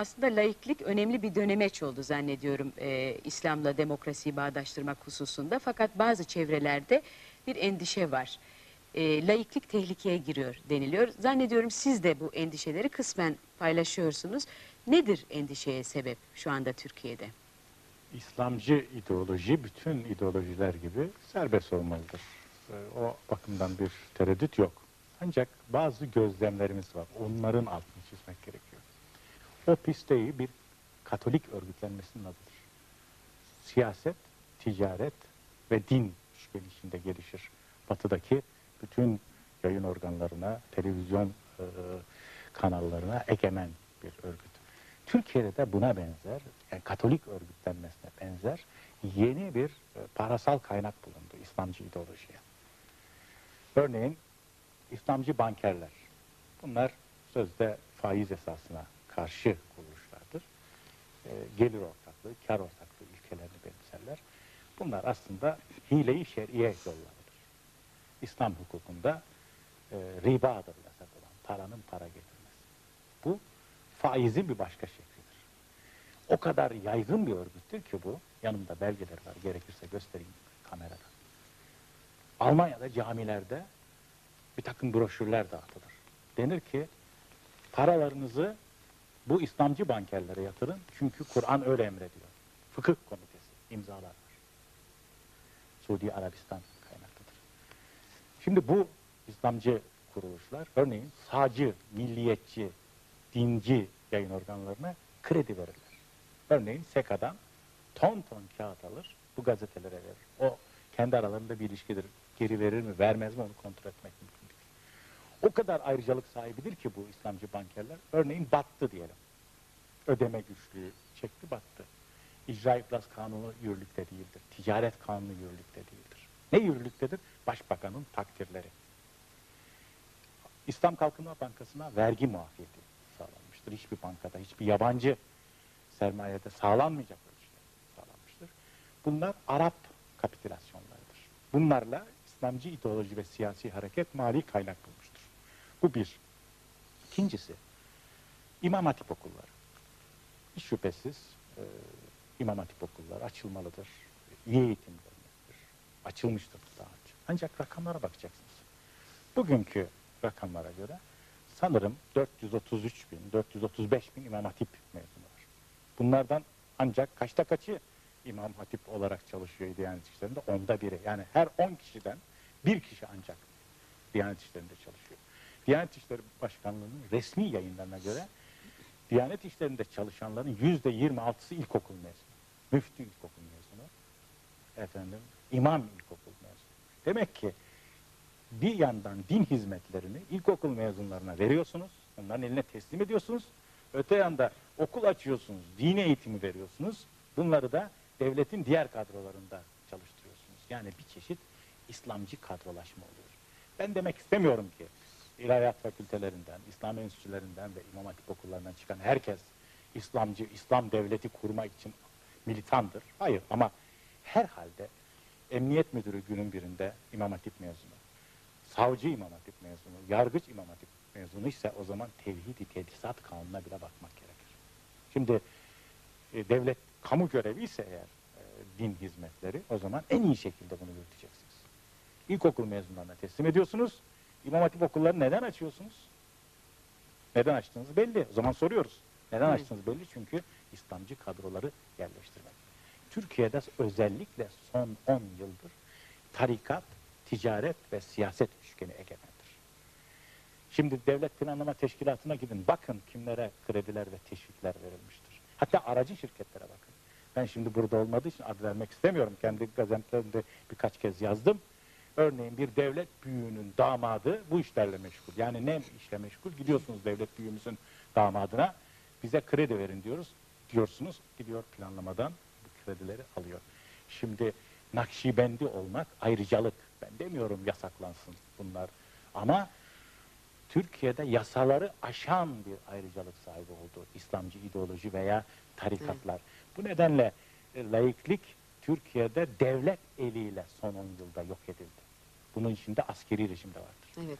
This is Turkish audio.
aslında laiklik önemli bir dönemeç oldu zannediyorum e, İslam'la demokrasiyi bağdaştırmak hususunda. Fakat bazı çevrelerde bir endişe var. E, laiklik tehlikeye giriyor deniliyor. Zannediyorum siz de bu endişeleri kısmen paylaşıyorsunuz. Nedir endişeye sebep şu anda Türkiye'de? İslamcı ideoloji bütün ideolojiler gibi serbest olmalıdır. Ee, O bakımdan bir tereddüt yok. Ancak bazı gözlemlerimiz var. Onların altını çizmek gerekiyor. O pisteyi bir Katolik örgütlenmesinin adıdır. Siyaset, ticaret ve din içinde gelişir. Batıdaki bütün yayın organlarına, televizyon e, kanallarına egemen bir örgüt. Türkiye'de de buna benzer, yani Katolik örgütlenmesine benzer yeni bir e, parasal kaynak bulundu İslamcı ideolojiye. Örneğin İslamcı bankerler. Bunlar sözde faiz esasına karşı kuruluşlardır. E, gelir ortaklığı, kar ortaklığı ilkelerini benimserler. Bunlar aslında hile-i şer'iye yollarıdır. İslam hukukunda e, ribadır yasak olan, paranın para getirmesi. Bu faizin bir başka şeklidir. O kadar yaygın bir örgüttür ki bu, yanımda belgeler var, gerekirse göstereyim kameradan. Almanya'da camilerde bir takım broşürler dağıtılır. Denir ki paralarınızı bu İslamcı bankerlere yatırın çünkü Kur'an öyle emrediyor. Fıkıh komitesi imzalar var. Suudi Arabistan kaynaklıdır. Şimdi bu İslamcı kuruluşlar örneğin sağcı, milliyetçi, dinci yayın organlarına kredi verirler. Örneğin SEKA'dan ton ton kağıt alır, bu gazetelere verir. O kendi aralarında bir ilişkidir. Geri verir mi, vermez mi onu kontrol. O kadar ayrıcalık sahibidir ki bu İslamcı bankerler. Örneğin battı diyelim. Ödeme güçlüğü çekti, battı. İcra iflas kanunu yürürlükte değildir. Ticaret kanunu yürürlükte değildir. Ne yürürlüktedir? Başbakanın takdirleri. İslam Kalkınma Bankası'na vergi muafiyeti sağlanmıştır. Hiçbir bankada, hiçbir yabancı sermayede sağlanmayacak ölçüde sağlanmıştır. Bunlar Arap kapitülasyonlarıdır. Bunlarla İslamcı ideoloji ve siyasi hareket mali kaynak bulmuştur. Bu bir. İkincisi, İmam Hatip okulları. Hiç şüphesiz e, İmam Hatip okulları açılmalıdır. İyi eğitim görmelidir. Açılmıştır daha önce. Ancak rakamlara bakacaksınız. Bugünkü rakamlara göre sanırım 433 bin, 435 bin İmam Hatip mezunu var. Bunlardan ancak kaçta kaçı İmam Hatip olarak çalışıyor Diyanet İşleri'nde? Onda biri. Yani her 10 kişiden bir kişi ancak Diyanet İşleri'nde çalışıyor. Diyanet İşleri Başkanlığı'nın resmi yayınlarına göre Diyanet İşleri'nde çalışanların yüzde 26'sı ilkokul mezunu. Müftü ilkokul mezunu. Efendim, imam ilkokul mezunu. Demek ki bir yandan din hizmetlerini ilkokul mezunlarına veriyorsunuz. Onların eline teslim ediyorsunuz. Öte yanda okul açıyorsunuz. Dini eğitimi veriyorsunuz. Bunları da devletin diğer kadrolarında çalıştırıyorsunuz. Yani bir çeşit İslamcı kadrolaşma oluyor. Ben demek istemiyorum ki ilahiyat fakültelerinden, İslam enstitülerinden ve İmam Hatip okullarından çıkan herkes İslamcı, İslam devleti kurmak için militandır. Hayır ama herhalde emniyet müdürü günün birinde İmam Hatip mezunu, savcı İmam Hatip mezunu, yargıç İmam Hatip mezunu ise o zaman tevhid-i tedrisat kanununa bile bakmak gerekir. Şimdi e, devlet kamu görevi ise eğer e, din hizmetleri o zaman en iyi şekilde bunu yürüteceksiniz. İlkokul mezunlarına teslim ediyorsunuz. İmam Hatip okulları neden açıyorsunuz? Neden açtığınız belli. O zaman soruyoruz. Neden Evet. açtığınız belli çünkü İslamcı kadroları yerleştirmek. Türkiye'de özellikle son 10 yıldır tarikat, ticaret ve siyaset üçgeni egemendir. Şimdi devlet planlama teşkilatına gidin. Bakın kimlere krediler ve teşvikler verilmiştir. Hatta aracı şirketlere bakın. Ben şimdi burada olmadığı için ad vermek istemiyorum. Kendi gazetelerimde birkaç kez yazdım. Örneğin bir devlet büyüğünün damadı bu işlerle meşgul. Yani ne işle meşgul? Gidiyorsunuz devlet büyüğümüzün damadına bize kredi verin diyoruz. Diyorsunuz gidiyor planlamadan bu kredileri alıyor. Şimdi Nakşibendi olmak ayrıcalık. Ben demiyorum yasaklansın bunlar. Ama Türkiye'de yasaları aşan bir ayrıcalık sahibi oldu. İslamcı ideoloji veya tarikatlar. Bu nedenle e, laiklik Türkiye'de devlet eliyle son 10 yılda yok edildi. Bunun içinde askeri rejim de vardır. Evet.